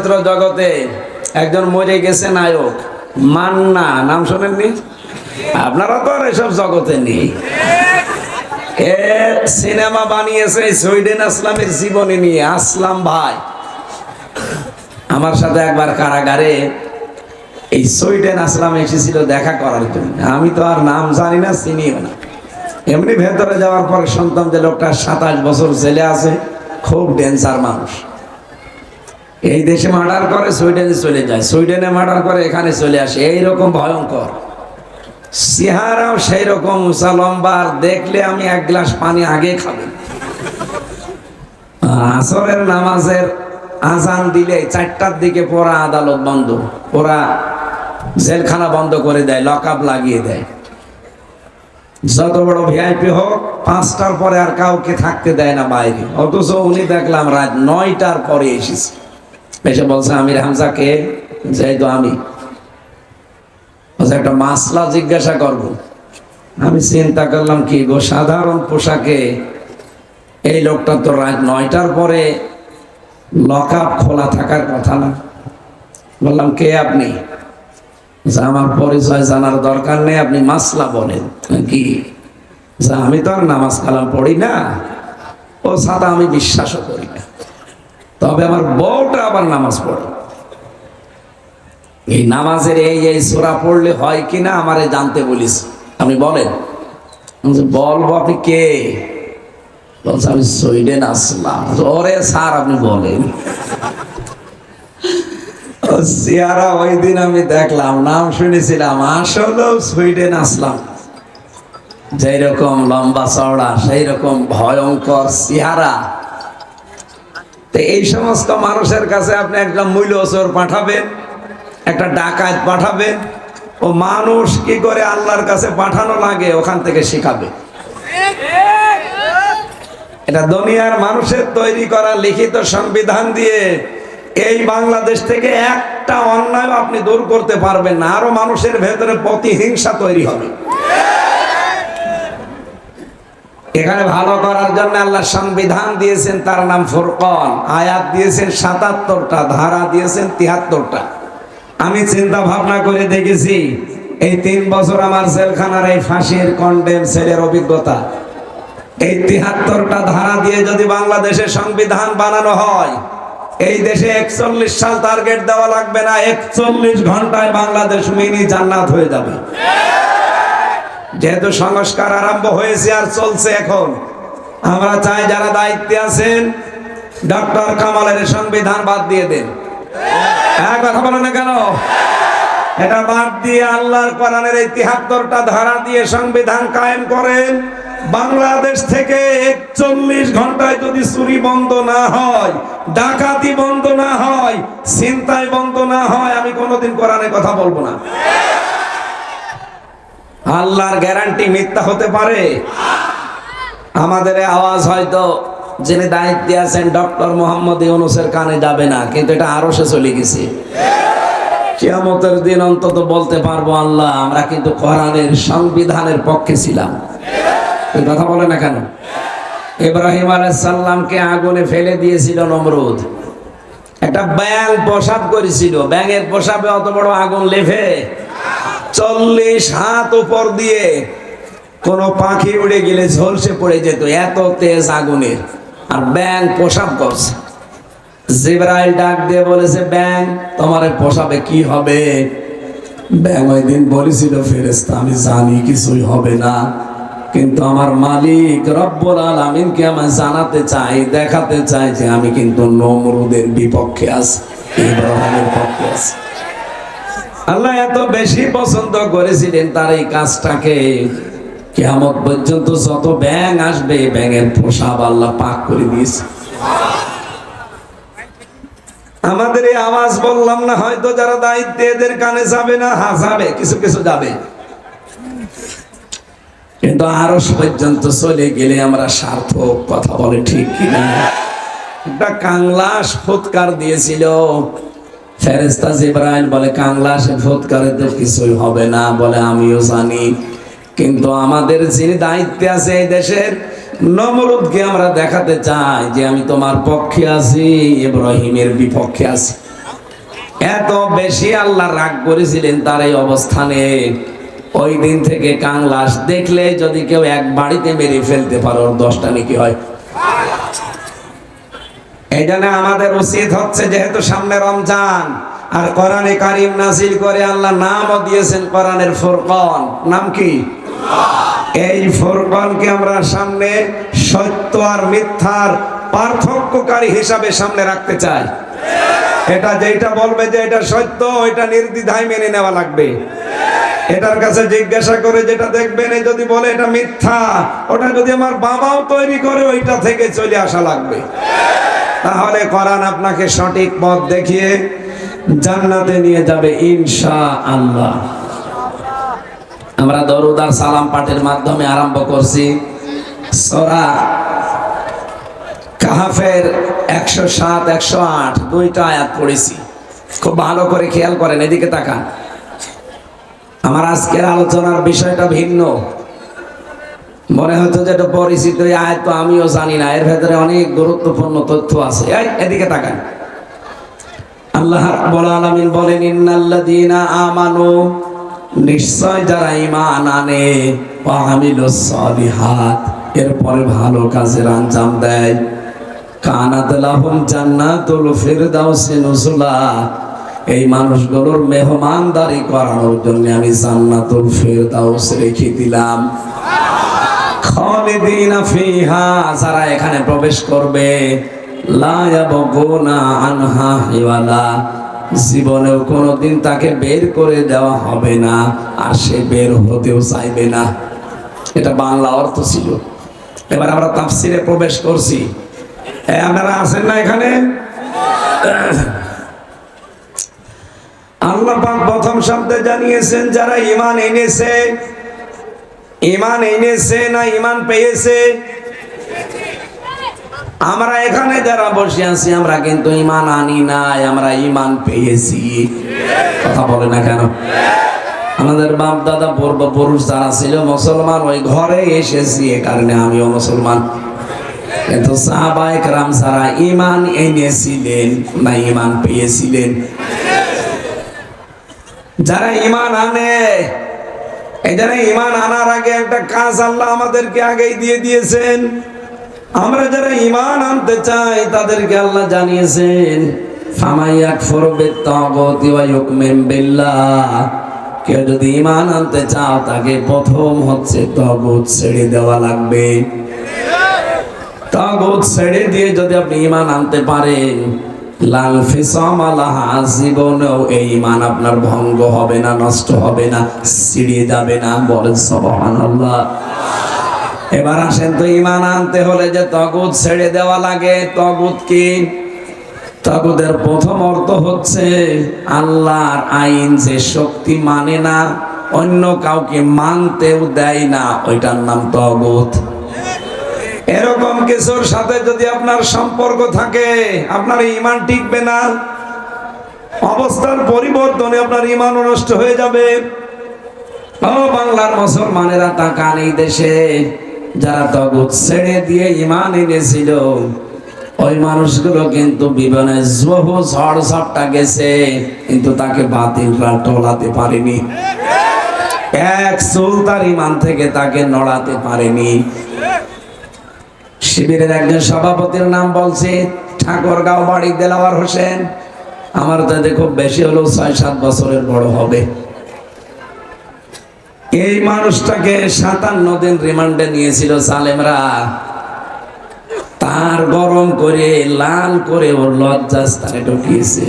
চলচ্চিত্র জগতে একজন মরে গেছে নায়ক। মান্না নাম শোনেননি? আপনারা তো আর এসব জগতে নেই। সিনেমা বানিয়েছে সুইডেন আসলামের জীবনী নিয়ে। আসলাম ভাই। আমার সাথে একবার কারাগারে এই সুইডেন আসলাম এসেছিল দেখা করার জন্য। আমি তো আর নাম জানি না, চিনিও না। এমনি ভেতরে যাওয়ার পরে শুনতাম যে লোকটা সাতাশ বছর জেলে আছে, খুব ডেন্সার মানুষ। এই দেশে মার্ডার করে সুইডেনে চলে যায়, সুইডেনে মার্ডার করে এখানে চলে আসে, এইরকম ভয়ঙ্কর। চেহারাও সেই রকম উঁচা আর দেখলে আমি এক গ্লাস পানি আগে খাব। আসরের নামাজের আজান দিলে চারটার দিকে পড়া আদালত বন্ধ ওরা জেলখানা বন্ধ করে দেয় লক লাগিয়ে দেয়। যত বড় ভিআইপি হোক, পাঁচটার পরে আর কাউকে থাকতে দেয় না বাইরে। অথচ উনি দেখলাম রাত নয়টার পরে এসেছে। এসে বলছে, আমির হামজাকে যাই তো আমি একটা মাসলা জিজ্ঞাসা করব। আমি চিন্তা করলাম কি গো, সাধারণ পোশাকে এই লোকটা তো রাত নয়টার পরে লক আপ খোলা থাকার কথা না। বললাম, কে আপনি? আমার পরিচয় জানার দরকার নেই, আপনি মাসলা বলেন। কি? আমি তো আর নামাজ কালাম পড়ি না। ও সাদা, আমি বিশ্বাসও করি না। তবে আমার বউটা আবার নামাজ পড়ে। এই নামাজের এই এই সোরা পড়লে হয় কিনা আমারে জানতে বলিস। আপনি বলেন। বলব আপনি কে? বলছে, আমি সুইডেন আসলাম। ওরে স্যার, আপনি বলেন। চেহারা ওই দিন আমি দেখলাম, নাম শুনেছিলাম, আসলেও সুইডেন আসলাম। যেই রকম লম্বা চওড়া, সেই রকম ভয়ঙ্কর চেহারা তো এই সমস্ত মানুষের কাছে আপনি একটা মূল্য চোর পাঠাবেন, একটা ডাকাত পাঠাবেন, ও মানুষ কি করে আল্লাহর কাছে পাঠানো লাগে ওখান থেকে শিখাবে। এটা দুনিয়ার মানুষের তৈরি করা লিখিত সংবিধান দিয়ে এই বাংলাদেশ থেকে একটা অন্যায় আপনি দূর করতে পারবেন না, আরও মানুষের ভেতরে প্রতিহিংসা তৈরি হবে। এখানে ভালো করার জন্য আল্লাহ সংবিধান দিয়েছেন, তার নাম ফুরকন। আয়াত দিয়েছেন সাতাত্তরটা, ধারা দিয়েছেন তিয়াত্তরটা। আমি চিন্তা ভাবনা করে দেখেছি, এই তিন বছর আমার জেলখানার এই ফাঁসির কন্ডেম সেলের অভিজ্ঞতা। এই তিয়াত্তরটা ধারা দিয়ে যদি বাংলাদেশের সংবিধান বানানো হয়, এই দেশে একচল্লিশ সাল টার্গেট দেওয়া লাগবে না, একচল্লিশ ঘন্টায় বাংলাদেশ মিনি জান্নাত হয়ে যাবে। যেহেতু সংস্কার আরম্ভ হয়েছে আর চলছে এখন, আমরা চাই যারা দায়িত্বে আছেন, ডক্টর কামালের সংবিধান বাদ দিয়ে দেন। হ্যাঁ কথা বলে না কেন? এটা বাদ দিয়ে আল্লাহর কোরআনের এই তিহাত্তরটা ধারা দিয়ে সংবিধান কায়েম করেন। বাংলাদেশ থেকে একচল্লিশ ঘন্টায় যদি চুরি বন্ধ না হয়, ডাকাতি বন্ধ না হয় চিন্তায় বন্ধ না হয়, আমি কোনোদিন কোরআনে কথা বলব না। আল্লাহর গ্যারান্টি মিথ্যা হতে পারে। আমাদের আওয়াজ হয়তো যিনি দায়িত্বে আছেন ডক্টর মোহাম্মদ ইউনুসের কানে যাবে না, কিন্তু এটা আরও সে চলে গেছে। কিয়ামতের দিন অন্তত বলতে পারব, আল্লাহ, আমরা কিন্তু কোরআনের সংবিধানের পক্ষে ছিলাম। কথা বলে না কেন? ইব্রাহিম আলাইসাল্লামকে আগুনে ফেলে দিয়েছিল নমরুদ। একটা ব্যাং প্রসাব করেছিল। ব্যাঙের প্রসাবে অত বড় আগুন লেফে চল্লিশ হাত উপর দিয়ে কোন পাখি উড়ে গেলে ঝলসে পড়ে যেত, এত তেজ আগুনের। আর ব্যাং প্রসাব করছে। জিব্রাইল ডাক দিয়ে বলেছে ব্যাং তোমার পোশাবে কি হবে? ব্যাং ওই দিন বলেছিল ফেরেস্তা আমি জানি কিছুই হবে না। কিন্তু আমার মালিক রব্বুল আলামিনকে আমায় জানাতে চাই, দেখাতে চাই যে আমি কিন্তু নমরুদের বিপক্ষে আছি, ইব্রাহিমের পক্ষে আছি। আল্লাহ এত বেশি পছন্দ করেছিলেন তার এই কাজটাকে। কেমন পর্যন্ত যত ব্যাং আসবে ব্যাঙের পোশাব আল্লাহ পাক করে দিয়েছে। আমাদের এই আওয়াজ বললাম না, হয়তো যারা দায়িত্বে এদের কানে যাবে না, হা, যাবে, কিছু কিছু যাবে। কিন্তু আরও পর্যন্ত চলে গেলে আমরা সার্থক, কথা বলে ঠিক কিনা? একটা কাংলাস ফুৎকার দিয়েছিল। ফেরেস্তা জিব্রাইল বলে, কাংলা কাংলাসে ফুৎকারে তো কিছুই হবে না। বলে, আমিও জানি। কিন্তু আমাদের যিনি দায়িত্বে আছে এই দেশের নমরুদকে আমরা দেখাতে চাই যে আমি তোমার পক্ষে আছি, ইব্রাহিমের বিপক্ষে আছি। এত বেশি আল্লাহ রাগ করেছিলেন তার এই অবস্থানে। ওই দিন থেকে কাংলাস দেখলে যদি কেউ এক বাড়িতে মেরে ফেলতে পারো দশটা নাকি হয়। এই জন্য আমাদের উচিত হচ্ছে যেহেতু সামনে রমজান, আর কোরআনে কারিম নাসিল করে আল্লাহ নামও দিয়েছেন কোরআনের ফুরকন। নাম কি? এই ফুরকনকে আমরা সামনে সত্য আর মিথ্যার পার্থক্যকারী হিসাবে সামনে রাখতে চাই। এটা যেটা বলবে যে এটা সত্য, ওইটা নির্দ্বিধায় মেনে নেওয়া লাগবে। এটার কাছে জিজ্ঞাসা করে যেটা দেখবেন যদি বলে এটা মিথ্যা, ওটা যদি আমার বাবাও তৈরি করে, ওইটা থেকে চলে আসা লাগবে। তাহলে কোরআন আপনাকে সঠিক পথ দেখিয়ে জান্নাতে নিয়ে যাবে ইনশা আল্লাহ আমরা দরুদার সালাম পাঠের মাধ্যমে আরম্ভ করছি। সরা কাহাফের একশো সাত, একশো আট, দুইটা আয়াত পড়েছি। খুব ভালো করে খেয়াল করেন, এদিকে তাকান। আমার আজকের আলোচনার বিষয়টা ভিন্ন। মনে হতো যে এটা পরিচিত আয়াত তো আমিও জানি না। এর ভেতরে অনেক গুরুত্বপূর্ণ তথ্য আছে। এদিকে তাকান। আল্লাহ রাব্বুল আলামিন বলেন, ইন্নাল্লাযীনা আমানু। নিশ্চয় যারা ঈমান আনে, ওয়া আমিলুস এরপরে ভালো কাজের আঞ্জাম দেয়। কানাত লাহুম জান্নাতুল ফিরদাউসি নুজুলা। এই মানুষগুলোর মেহমানদারি করানোর জন্য আমি জান্নাতুল ফিরদাউস রেখে দিলাম। খালিদিনা ফিহা, যারা এখানে প্রবেশ করবে, লা ইয়াবগুনা আনহা হিওয়ালা, জীবনেও কোনোদিন তাকে বের করে দেওয়া হবে না, আর সে বের হতেও চাইবে না। এটা বাংলা অর্থ ছিল। এবার আমরা তাফসিরে প্রবেশ করছি। আপনারা আছেন না এখানে? আল্লাহ পাক প্রথম শব্দে জানিয়েছেন, যারা ঈমান এনেছে ইমান এনেছে না ইমান পেয়েছে? আমরা এখানে যারা বসে আছি, আমরা কিন্তু ইমান আনি নাই, আমরা ইমান পেয়েছি। কথা বলে না কেন? আমাদের বাপ দাদা পূর্ব পুরুষ যারা ছিল, মুসলমান ওই ঘরে এসেছি, এ কারণে আমিও মুসলমান। কিন্তু সাহাবায়ে রাম সারা ইমান এনেছিলেন না ইমান পেয়েছিলেন, যারা ইমান আনে জন্য ইমান আনার আগে একটা কাজ আল্লাহ আমাদেরকে আগেই দিয়ে দিয়েছেন। আমরা যারা ইমান আনতে চাই, তাদেরকে আল্লাহ জানিয়েছেন কেউ যদি ইমান আনতে চাও, তাকে প্রথম হচ্ছে ছেড়ে দেওয়া লাগবে। ছেড়ে দিয়ে যদি আপনি ইমান আনতে পারেন জীবনেও এই ইমান আপনার ভঙ্গ হবে না, নষ্ট হবে না ছিড়িয়ে যাবে না, বলেন সুবহানাল্লাহ। এবার আসেন তো ইমান আনতে হলে যে তগুত ছেড়ে দেওয়া লাগে, তগুত কি? তগুদের প্রথম অর্থ হচ্ছে আল্লাহর আইন যে শক্তি মানে না, অন্য কাউকে মানতেও দেয় না, ওইটার নাম তগুত। এরকম কিছুর সাথে যদি আপনার সম্পর্ক থাকে, আপনার ইমান টিকবে না। অবস্থার পরিবর্তনে আপনার ইমান নষ্ট হয়ে যাবে। বাংলার মুসলমানেরা তাকান এই দেশে। যারা তগুত ছেড়ে দিয়ে ইমান এনেছিল, ওই মানুষগুলো কিন্তু বিমানে বহু ঝড় ঝড়টা গেছে, কিন্তু তাকে বাতিলরা টলাতে পারেনি। এক চুল তার ইমান থেকে তাকে নড়াতে পারেনি। শিবিরের একজন সভাপতির নাম বলছে, ঠাকুরগাঁও বাড়ি দেলাওয়ার হোসেন। আমার তাতে খুব বেশি হলেও ছয় সাত বছরের বড় হবে। এই মানুষটাকে সাতান্ন দিন রিমান্ডে নিয়েছিল সালেমরা। তার গরম করে, লাল করে ওর লজ্জাস্থানে ঢুকিয়েছে।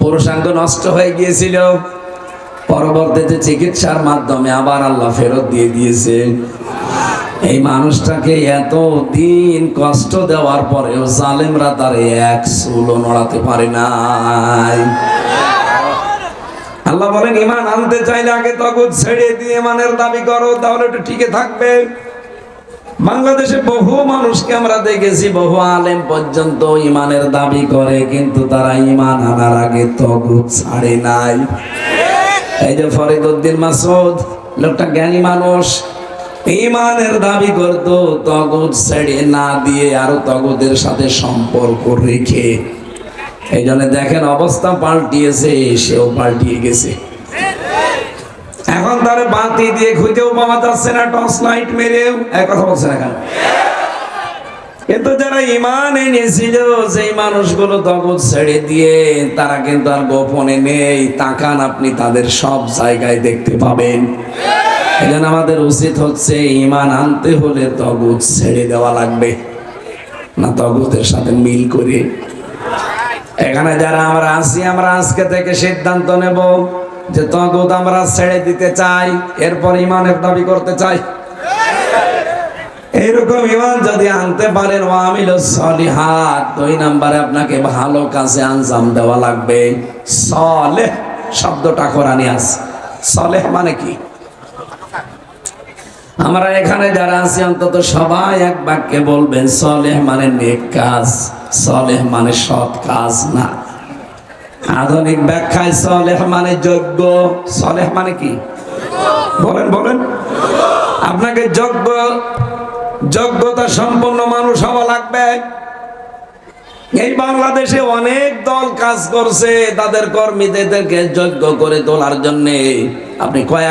পুরুষাঙ্গ নষ্ট হয়ে গিয়েছিল। পরবর্তীতে চিকিৎসার মাধ্যমে আবার আল্লাহ ফেরত দিয়ে দিয়েছে। এই মানুষটাকে এত দিন কষ্ট দেওয়ার পরেও জালেমরা তার এক চুলো নড়াতে পারে নাই। আল্লাহ বলেন ইমান আনতে চাইলে আগে তগুদ ছেড়ে দিয়ে ইমানের দাবি করো, তাহলে একটু টিকে থাকবে। বাংলাদেশে বহু মানুষকে আমরা দেখেছি, বহু আলেম পর্যন্ত ইমানের দাবি করে, কিন্তু তারা ইমান আনার আগে তগুদ ছাড়ে নাই। এই যে ফরিদউদ্দিন মাসুদ লোকটা জ্ঞানী মানুষ, ইমানের দাবি করত তগুদ ছেড়ে না দিয়ে আরও তগুদের সাথে সম্পর্ক রেখে। এই জন্য দেখেন অবস্থা পাল্টিয়েছে, সেও পাল্টিয়ে গেছে। এখন তার বাতি দিয়ে খুঁজেও পাওয়া যাচ্ছে না, টর্চ লাইট মেরেও এক কথা বলছে না কেন? কিন্তু যারা ইমান এনেছিল সেই মানুষগুলো তখন ছেড়ে দিয়ে, তারা কিন্তু আর গোপনে নেই। তাকান আপনি, তাদের সব জায়গায় দেখতে পাবেন। এই জন্য আমাদের উচিত হচ্ছে ইমান আনতে হলে তগুত ছেড়ে দেওয়া লাগবে। না তগুতের সাথে মিল করে। এখানে যারা আমরা আছি, আমরা আজকে থেকে সিদ্ধান্ত নেব যে তগুত আমরা ছেড়ে দিতে চাই, এরপর ইমানের দাবি করতে চাই। এইরকম ইমান যদি আনতে পারেন ওয়ামিল সলিহাত। দুই নাম্বারে আপনাকে ভালো কাজে আঞ্জাম দেওয়া লাগবে। সলেহ শব্দটা কোরআনে আছে। সলেহ মানে কি? আমরা এখানে যারা আছি, অন্তত সবাই এক বাক্যে বলবেন, সলেহ মানে নেক কাজ, সলেহ মানে সৎ কাজ না। আধুনিক ব্যাখ্যায় সলেহ মানে যোগ্য, সলেহ মানে কি? বলেন বলেন। আপনাকে যোগ্য যোগ্যতা সম্পন্ন মানুষ হওয়া লাগবে। এই বাংলাদেশে অনেক দল কাজ করছে, তাদের কর্মীদেরকে যোগ্য করে তোলার জন্যে। আপনি কয়েক